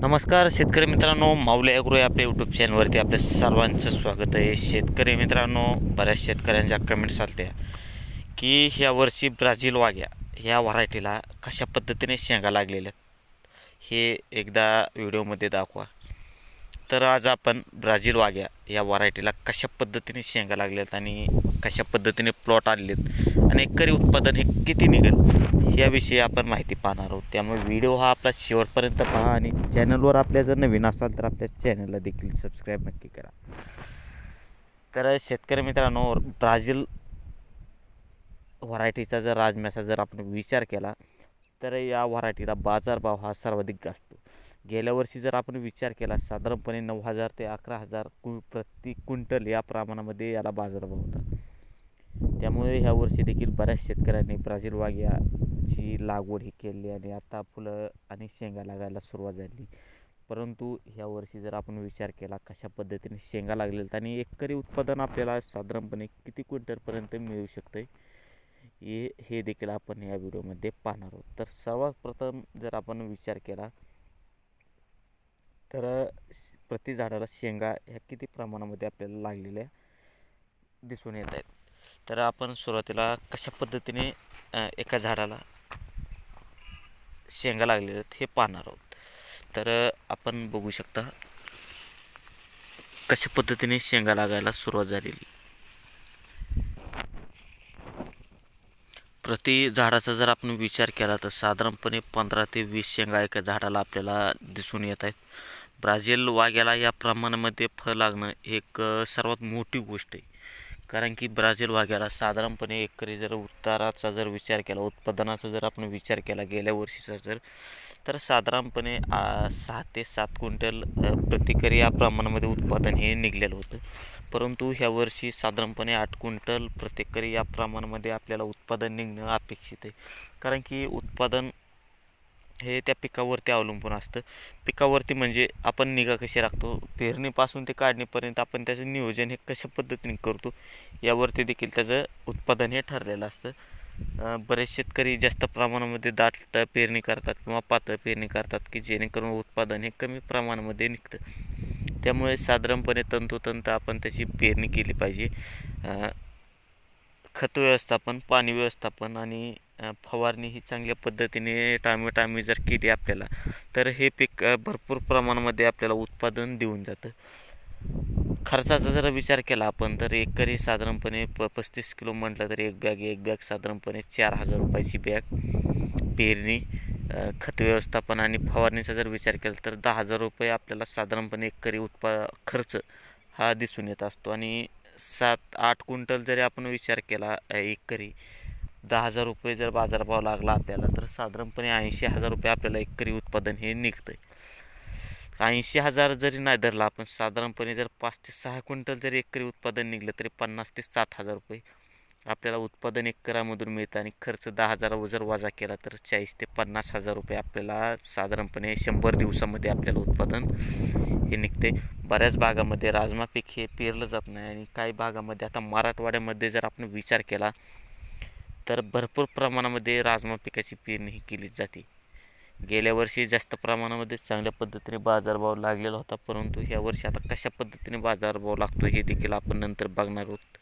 नमस्कार शेतकरी मित्रांनो माऊली अग्रो या आपल्या यूट्यूब चॅनलवरती आपल्या सर्वांचं स्वागत आहे. शेतकरी मित्रांनो बऱ्याच शेतकऱ्यांच्या कमेंट्स आल्या की ह्या वर्षी ब्राझील वाघ्या ह्या व्हरायटीला कशा पद्धतीने शेंगा लागलेल्या हे एकदा व्हिडिओमध्ये दाखवा. तर आज आपण ब्राझील वाघ्या या व्हरायटीला कशा पद्धतीने शेंगा लागल्यात आणि कशा पद्धतीने प्लॉट आणलेत आणि एकरी उत्पादन हे किती निघेल? याविषयी आपण माहिती पाहणार आहोत. त्यामुळे व्हिडिओ हा आपला शेवटपर्यंत पहा आणि चॅनलवर आपल्या जर नवीन असाल तर आपल्या चॅनलला देखील सबस्क्राईब नक्की करा. तर शेतकरी मित्रांनो ब्राझील व्हरायटीचा जर राजम्याचा जर आपण विचार केला तर या व्हरायटीला बाजारभाव हा सर्वाधिक असतो. गेल्या वर्षी जर आपण विचार केला साधारणपणे नऊ हजार ते अकरा हजार कु प्रति क्विंटल या प्रमाणामध्ये याला बाजारभाव होता. त्यामुळे ह्या वर्षी देखील बऱ्याच शेतकऱ्यांनी ब्राझील वाघ्याची लागवड ही केली आणि आता फुलं आणि शेंगा लागायला सुरुवात झाली. परंतु ह्या वर्षी जर आपण विचार केला कशा पद्धतीने शेंगा लागलेत आणि एकरी उत्पादन आपल्याला साधारणपणे किती क्विंटलपर्यंत मिळू शकतं हे हे देखील आपण या व्हिडिओमध्ये पाहणार आहोत. तर सर्वात प्रथम जर आपण विचार केला तर प्रति झाडाला शेंगा ह्या किती प्रमाणामध्ये आपल्याला लागलेल्या दिसून येत आहेत? तर आपण सुरुवातीला कशा पद्धतीने एका झाडाला शेंगा लागलेल्या आहेत हे पाहणार आहोत. तर आपण बघू शकता कशा पद्धतीने शेंगा लागायला सुरुवात झालेली प्रति झाडाचा जर आपण विचार केला तर साधारणपणे पंधरा ते वीस शेंगा एका झाडाला आपल्याला दिसून येत आहेत. ब्राझील वाघ्याला या प्रमाणामध्ये फळ लागणं एक सर्वात मोठी गोष्ट आहे. कारण की ब्राझील भागाला साधारणपणे एकरी जर उत्ताराचा जर विचार केला उत्पादनाचा जर आपण विचार केला गेल्या वर्षीचा जर तर साधारणपणे सहा ते सात क्विंटल प्रतिकरी या प्रमाणामध्ये उत्पादन हे निघलेलं होतं. परंतु ह्या वर्षी साधारणपणे आठ क्विंटल प्रत्येकरी या प्रमाणामध्ये आपल्याला उत्पादन निघणं अपेक्षित आहे. कारण की उत्पादन हे त्या पिकावरती अवलंबून असतं. पिकावरती म्हणजे आपण निगा कशी राखतो पेरणीपासून ते काढणीपर्यंत आपण त्याचं नियोजन हे कशा पद्धतीने करतो यावरती देखील त्याचं उत्पादन हे ठरलेलं असतं. बरेच शेतकरी जास्त प्रमाणामध्ये दाट पेरणी करतात किंवा पातळ पेरणी करतात की जेणेकरून उत्पादन हे कमी प्रमाणामध्ये निघतं. त्यामुळे साधारणपणे तंतोतंत आपण त्याची पेरणी केली पाहिजे. खत व्यवस्थापन पाणी व्यवस्थापन आणि फवारणी ही चांगल्या पद्धतीने टायमी जर केली आपल्याला तर हे पीक भरपूर प्रमाणामध्ये आपल्याला उत्पादन देऊन जातं. खर्चाचा जर विचार केला आपण तर एकरी साधारणपणे प पस्तीस किलो म्हटलं तर एक बॅग एक बॅग साधारणपणे चार हजार रुपयाची बॅग. पेरणी खत व्यवस्थापन आणि फवारणीचा जर विचार केला तर दहा हजार रुपये आपल्याला साधारणपणे एकरी उत्पा खर्च हा दिसून येत असतो. आणि सात आठ क्विंटल जरी आपण विचार केला एकरी दहा हजार रुपये जर बाजारभाव लागला आपल्याला तर साधारणपणे ऐंशी हजार रुपये आपल्याला एकरी उत्पादन हे निघतं आहे ऐंशी हजार जरी नाही धरला आपण साधारणपणे जर पाच ते सहा क्विंटल जरी एकरी उत्पादन निघलं तरी पन्नास ते साठ हजार रुपये आपल्याला उत्पादन एकरामधून मिळतं आणि खर्च दहा हजार जर वजा केला तर चाळीस ते पन्नास हजार रुपये आपल्याला साधारणपणे शंभर दिवसामध्ये आपल्याला उत्पादन हे निघते बऱ्याच भागामध्ये राजमा पीक हे पेरलं जात नाही आणि काही भागामध्ये आता मराठवाड्यामध्ये जर आपण विचार केला तर भरपूर प्रमाणामध्ये राजमा पिकाची पेरणी ही केली जाते. गेल्या वर्षी जास्त प्रमाणामध्ये चांगल्या पद्धतीने बाजारभाव लागलेला होता परंतु ह्या वर्षी आता कशा पद्धतीने बाजारभाव लागतो हे देखील आपण नंतर बघणार आहोत.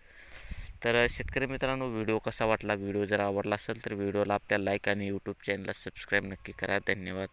तर शेतकरी मित्रांनो व्हिडिओ कसा वाटला? व्हिडिओ जर आवडला असेल तर व्हिडिओला आपल्या लाईक आणि यूट्यूब चॅनलला सबस्क्राईब नक्की करा. धन्यवाद.